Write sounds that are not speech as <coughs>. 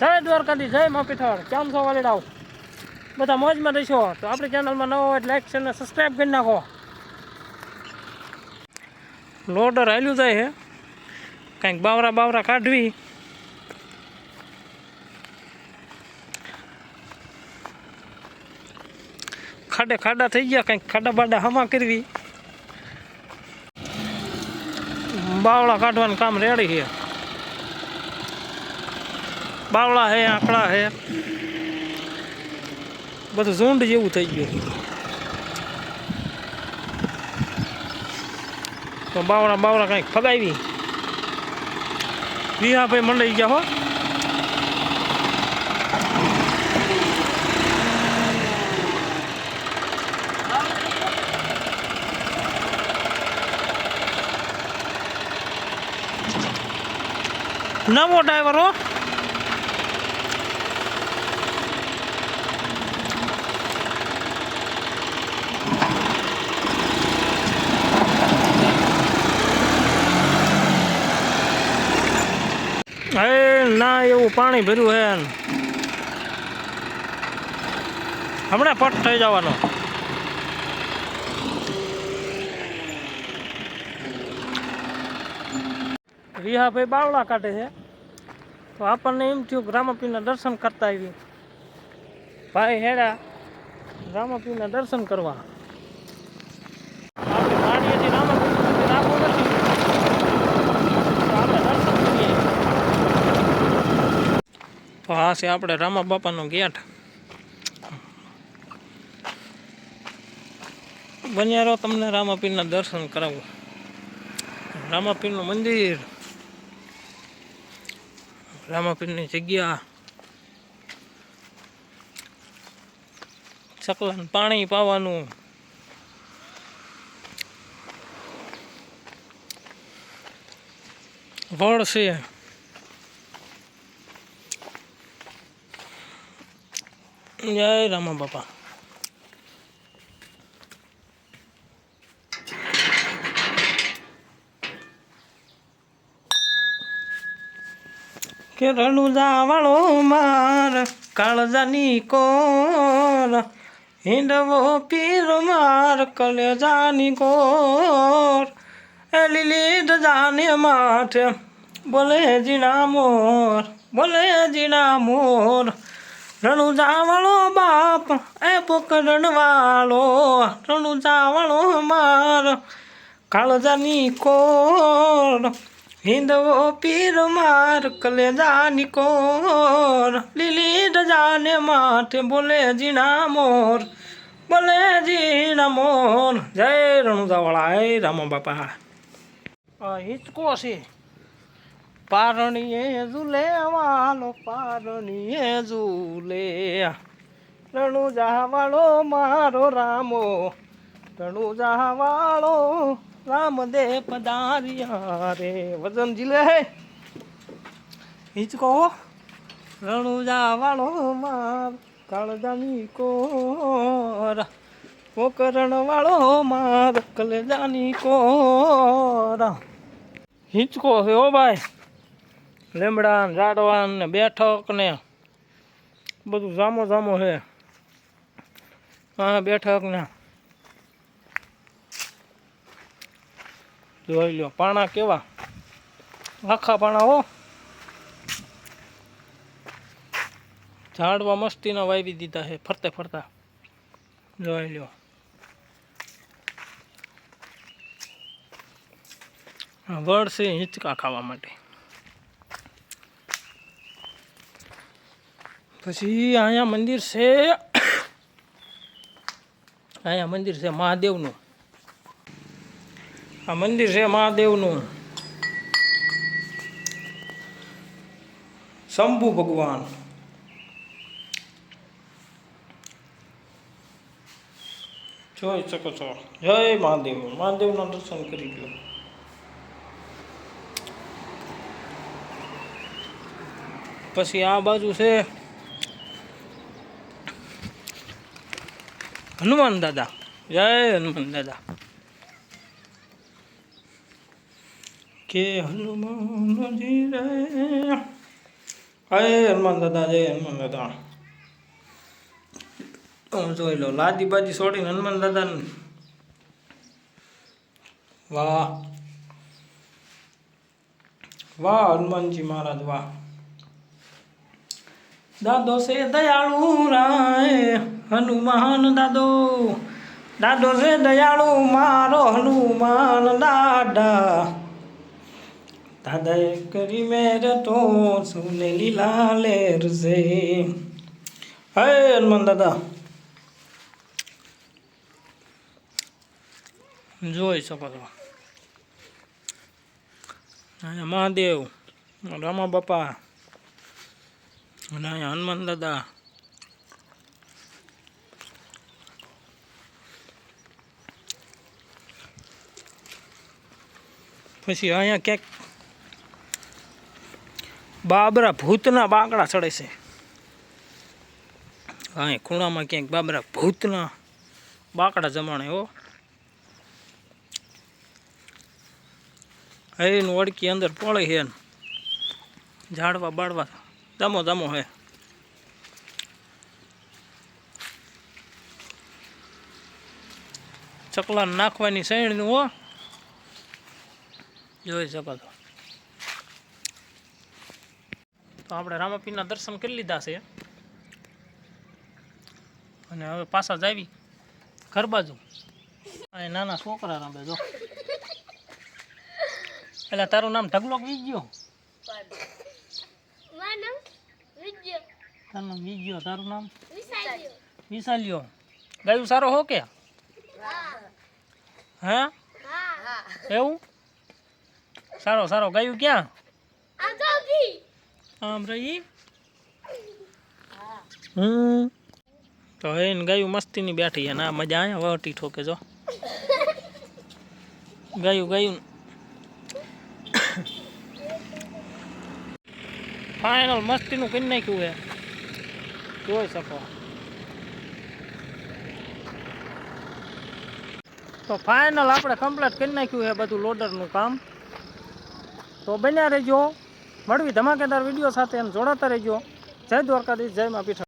જય દ્વારકાધી જય મા પીઠળ કેમ છો વાલીડાઓ? બધા મોજમાં રહીશો તો આપણી ચેનલમાં નવો હોય લાઈક છે સબસ્ક્રાઈબ કરી નાખો. લોડર હાલ્યું જાય છે કંઈક બાવરા બાવરા કાઢવી. ખાડે ખાડા થઈ ગયા, કંઈક ખાડા બાડા હમા કરવી. બાવળા કાઢવાનું કામ રેડી છે. બાવળા હે, આંકડા હે. બધું ઝુંડ જેવું થઈ ગયું. તો બાવળા બાવળા કંઈક ફગાવી. ભાઈ મંડાઈ ગયા હો. નવો ડ્રાઈવર હે. એવું પાણી ભર્યું હે. હમણાં પટ થઈ જવાનો. વિહાભાઈ બાવળા કાઢે છે. તો આપણને એમ થયું કે રામાપીરના દર્શન કરતા આવી ભાઈ હેડા રામાપીના દર્શન કરવા આપણે વાડીએથી રામાપીરનું મંદિર આઘું નથી. તો આપણે દર્શન કરીએ. તો આ છે આપણે રામા બાપાનો ગેટ. બન્યા રહો તમને રામાપીરના દર્શન કરાવું. રામાપીરનું મંદિર. રામાપીરની જગ્યા. ચકલાને પાણી પાવાનું. વડ છે. જય રામા બાપા. કે રણુજા વાળો માર, કાળજાની કોર. હિંડવો પીર માર, કલેજાની કોર. એ લીલી જાને માઠ બોલે જીણા મોર, બોલે જીણા મોર. રણુજા વાળો બાપ, એ પોકરણ રણુજાવાળો રણુજા વાળો માર, કાળજાની કોર. હિંદવો પીર માર, કલેજાની કોર. લીલી ધજાને માથે બોલે જીણા મોર, બોલે જીણા મોર. જય રણુજાવાળા, એ રામા બાપા. હિંચકો છે. પારણીએ ઝૂલે, વાલો પારણીએ ઝૂલે. રણુ વાળો મારો રામો. રણુ વાળો રામદે પધાર્યા રે. વજન જીલે હે. હિંચકો રણુ વાળો માર કાળજાની કોર. પોકરણ વાળો માર કલેજાની કોર. હિંચકો હે ઓ ભાઈ. લીમડા ને ઝાડવા ને બેઠક ને બધું જામો જામો છે. હા બેઠક ને જોઈ લ્યો, પાણા કેવા? આખા પાણા હો. ઝાડવા મસ્તીના વાવી દીધા છે, ફરતે ફરતા. જોઈ આ વડ હિંચકા ખાવા માટે. પછી અહીંયા મંદિર છે. અહીંયા મંદિર છે મહાદેવનું. આ મંદિર છે મહાદેવનું. શંભુ ભગવાન. જોઈ શકો છો. જય મહાદેવ. મહાદેવના દર્શન કરી લો પછી આ બાજુ છે હનુમાન દાદા. જય હનુમાન દાદા. કે હનુમાનજી રે હે હનુમાન દાદા, જય હનુમાન દાદા. જોઈ લો લાદી બાજી છોડીને હનુમાન દાદા વાહ. વાહ હનુમાનજી મહારાજ, વાહ. દાદો છે દયાળુ રાય, હનુમાન દાદો. દાદો છે દયાળુ, મારો હનુમાન દાદા. દાદાએ કરી મેર તો સુને લીલા લેર છે. હે હનુમાન દાદા. જોઈ શકો છો. મહાદેવ, રામા બાપા. અને અહીંયા હનુમાન દાદા પછી અહીંયા ક્યાંક બાબરા ભૂતના બાંકડા ચડે છે અહીં ખૂણામાં ક્યાંક બાબરા ભૂતના બાંકડા જમાણે હો હરીનું વડકી અંદર પડે છે ઝાડવા બાળવા દમો દમો હે ચકલા નાખવાની સૈણનું હો. જોઈ શકો છો. તો આપણે રામાપીના દર્શન કરી લીધા છે. અને હવે પાછા જ આવી, ઘર બાજુ. અહીં નાના છોકરા રમે જો. એટલે તારું નામ ઢગલોક વી ગયો. તારું નામ વી ગયો તારું નામ? વિશાલ્યો ગાયું સારો હો કે? હે. હા? એવું? સારો સારો. ગાયું ક્યાં? આમ રહી? હમ. તો એને ગાયું મસ્તીની બેઠી અને આ મજા અહીંયા વટી ઠોકે જો. ગાયું ગાયું. <coughs> ફાઇનલ મસ્તીનું કરી નાખ્યું છે જોઈ શકો. તો ફાઇનલ આપણે કમ્પ્લીટ કરી નાખ્યું છે બધું લોડરનું કામ. તો બન્યા રહેજો. મળવી ધમાકેદાર વીડિયો સાથે એમ જોડાતા રહેજો. જય દ્વારકાધીશ, જય મા પીઠ.